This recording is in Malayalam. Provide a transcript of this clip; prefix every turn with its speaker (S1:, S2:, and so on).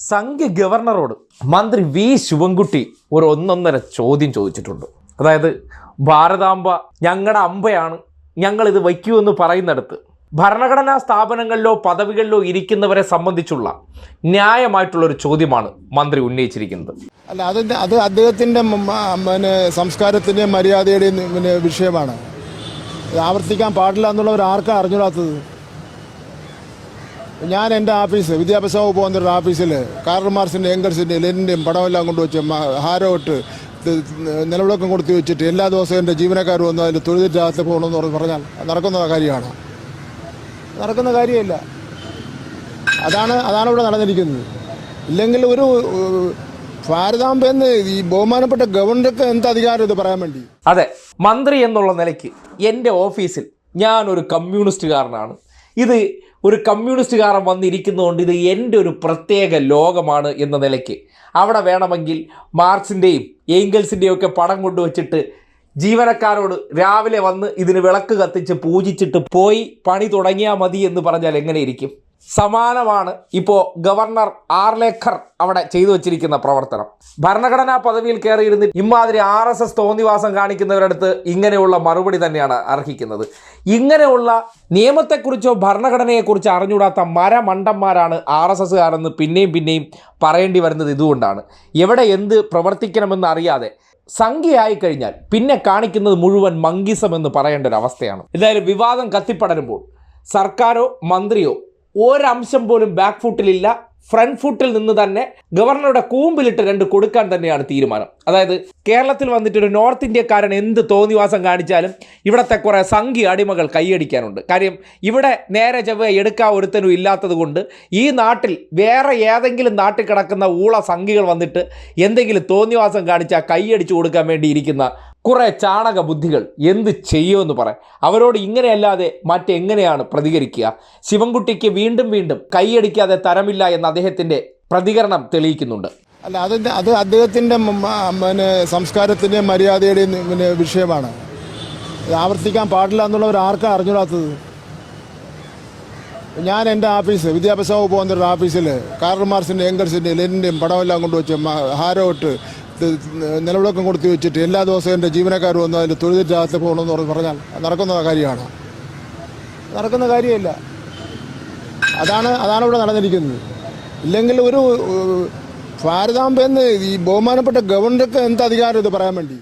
S1: സംഘ ഗവർണറോട് മന്ത്രി വി ശിവൻകുട്ടി ഒരു ഒന്നൊന്നര ചോദ്യം ചോദിച്ചിട്ടുണ്ട്. അതായത് ഭാരതാംബ ഞങ്ങളുടെ അമ്പയാണ്. ഞങ്ങളിത് വയ്ക്കുമെന്ന് പറയുന്നിടത്ത് ഭരണഘടനാ സ്ഥാപനങ്ങളിലോ പദവികളിലോ ഇരിക്കുന്നവരെ സംബന്ധിച്ചുള്ള ന്യായമായിട്ടുള്ള ഒരു ചോദ്യമാണ് മന്ത്രി ഉന്നയിച്ചിരിക്കുന്നത്.
S2: അല്ല അതിന്റെ അത് അദ്ദേഹത്തിന്റെ പിന്നെ സംസ്കാരത്തിന്റെയും മര്യാദയുടെയും പിന്നെ വിഷയമാണ്. ആവർത്തിക്കാൻ പാടില്ല എന്നുള്ളവർ ആർക്കാണ് അറിഞ്ഞൂടാത്തത് ഞാൻ എന്റെ ഓഫീസ് വിദ്യാഭ്യാസ വകുപ്പ് വന്നിട്ട് ഓഫീസിൽ കാർൽ മാർസിന്റെ എംഗൽസിന്റെ ലെനിന്റെയും പടമെല്ലാം കൊണ്ടുവച്ച് ഹാരോട്ട് നിലവിളക്കം കൊടുത്ത് വെച്ചിട്ട് എല്ലാ ദിവസവും എന്റെ ജീവനക്കാർ വന്ന് അതിൽ തൊഴിലിന്റെ പോകണമെന്ന് പറഞ്ഞ് പറഞ്ഞാൽ നടക്കുന്ന കാര്യമാണ്. നടക്കുന്ന കാര്യമില്ല. അതാണ് അതാണ് ഇവിടെ നടന്നിരിക്കുന്നത്. ഇല്ലെങ്കിൽ ഒരു ഭാരതാംബ ഈ ബഹുമാനപ്പെട്ട ഗവർണർക്ക് എന്ത് അധികാരം ഇത് പറയാൻ വേണ്ടി?
S1: അതെ മന്ത്രി എന്നുള്ള നിലയ്ക്ക് എന്റെ ഓഫീസിൽ ഞാൻ ഒരു കമ്മ്യൂണിസ്റ്റുകാരനാണ് ഇത് ഒരു കമ്മ്യൂണിസ്റ്റുകാരൻ വന്നിരിക്കുന്നതുകൊണ്ട് ഇത് എന്റെ ഒരു പ്രത്യേക ലോകമാണ് എന്ന നിലയ്ക്ക്. അവിടെ വേണമെങ്കിൽ മാർക്സിന്റെയും ഏംഗൽസിന്റെയും ഒക്കെ പടം കൊണ്ടുവച്ചിട്ട് ജീവനക്കാരോട് രാവിലെ വന്ന് ഇതിന് വിളക്ക് കത്തിച്ച് പൂജിച്ചിട്ട് പോയി പണി തുടങ്ങിയാൽ മതി എന്ന് പറഞ്ഞാൽ എങ്ങനെ ഇരിക്കും? സമാനമാണ് ഇപ്പോൾ ഗവർണർ ആർലേഖർ അവിടെ ചെയ്തു വച്ചിരിക്കുന്ന പ്രവർത്തനം. ഭരണഘടനാ പദവിയിൽ കയറിയിരുന്ന് ഇമാതിരി ആർ എസ് എസ് തോന്നിവാസം കാണിക്കുന്നവരടുത്ത് ഇങ്ങനെയുള്ള മറുപടി തന്നെയാണ് അർഹിക്കുന്നത്. ഇങ്ങനെയുള്ള നിയമത്തെക്കുറിച്ചോ ഭരണഘടനയെക്കുറിച്ചോ അറിഞ്ഞുകൂടാത്ത മരമണ്ടന്മാരാണ് ആർ എസ് എസ്സുകാരെന്ന് പിന്നെയും പിന്നെയും പറയേണ്ടി വരുന്നത് ഇതുകൊണ്ടാണ്. എവിടെ എന്ത് പ്രവർത്തിക്കണമെന്ന് അറിയാതെ സംഖ്യയായി കഴിഞ്ഞാൽ പിന്നെ കാണിക്കുന്നത് മുഴുവൻ മങ്കിസം എന്ന് പറയേണ്ട ഒരു അവസ്ഥയാണ്. എന്തായാലും വിവാദം കത്തിപ്പടരുമ്പോൾ സർക്കാരോ മന്ത്രിയോ ഒരംശം പോലും ബാക്ക് ഫുട്ടിലില്ല ഫ്രണ്ട് ഫുട്ടിൽ നിന്ന് തന്നെ ഗവർണറുടെ കൂമ്പിലിട്ട് രണ്ട് കൊടുക്കാൻ തന്നെയാണ് തീരുമാനം. അതായത് കേരളത്തിൽ വന്നിട്ട് ഒരു നോർത്ത് ഇന്ത്യക്കാരൻ എന്ത് തോന്നിവാസം കാണിച്ചാലും ഇവിടത്തെ കുറേ സംഖ്യ അടിമകൾ കൈയടിക്കാനുണ്ട്. കാര്യം ഇവിടെ നേരെ ചൊവ്വ എടുക്കാൻ ഒരുത്തനും ഇല്ലാത്തത് കൊണ്ട് ഈ നാട്ടിൽ വേറെ ഏതെങ്കിലും നാട്ടിൽ കിടക്കുന്ന ഊള സംഖ്യകൾ വന്നിട്ട് എന്തെങ്കിലും തോന്നിവാസം കാണിച്ചാൽ കൈയടിച്ചു കൊടുക്കാൻ വേണ്ടി ഇരിക്കുന്ന കുറേ ചാണക ബുദ്ധികൾ എന്ത് ചെയ്യുമെന്ന് പറയാം അവരോട് ഇങ്ങനെയല്ലാതെ മറ്റെങ്ങനെയാണ് പ്രതികരിക്കുക? ശിവൻകുട്ടിക്ക് വീണ്ടും വീണ്ടും കൈയടിക്കാതെ തരമില്ല എന്ന അദ്ദേഹത്തിന്റെ പ്രതികരണം തെളിയിക്കുന്നുണ്ട്.
S2: അല്ല അത് അത് അദ്ദേഹത്തിന്റെ പിന്നെ സംസ്കാരത്തിന്റെയും മര്യാദയുടെയും പിന്നെ വിഷയമാണ്. ആവർത്തിക്കാൻ പാടില്ല എന്നുള്ളവർ ആർക്കാണ് അറിഞ്ഞൂടാത്തത്? ഞാൻ എന്റെ ഓഫീസ് വിദ്യാഭ്യാസ വകുപ്പ് മന്ത്രിയുടെ ഓഫീസിൽ കാർൽ മാർസിന്റെ എംഗൽസിന്റെ ലെനിന്റെയും പടമെല്ലാം കൊണ്ടുവച്ച് മ- ഹാരം ഇട്ട് ഇത് നിലവിളക്കം കൊടുത്തു വെച്ചിട്ട് എല്ലാ ദിവസവും എന്റെ ജീവനക്കാർ വന്ന് അതിൽ തൊഴിലിന്റെ പോകണമെന്ന് പറഞ്ഞ് പറഞ്ഞാൽ നടക്കുന്ന കാര്യമാണ്. നടക്കുന്ന കാര്യമില്ല. അതാണ് അതാണ് ഇവിടെ നടന്നിരിക്കുന്നത്. ഇല്ലെങ്കിൽ ഒരു ഭാരതാംബെന്ന് ഈ ബഹുമാനപ്പെട്ട ഗവർണർക്ക് എന്ത് അധികാരം ഇത് പറയാൻ വേണ്ടി?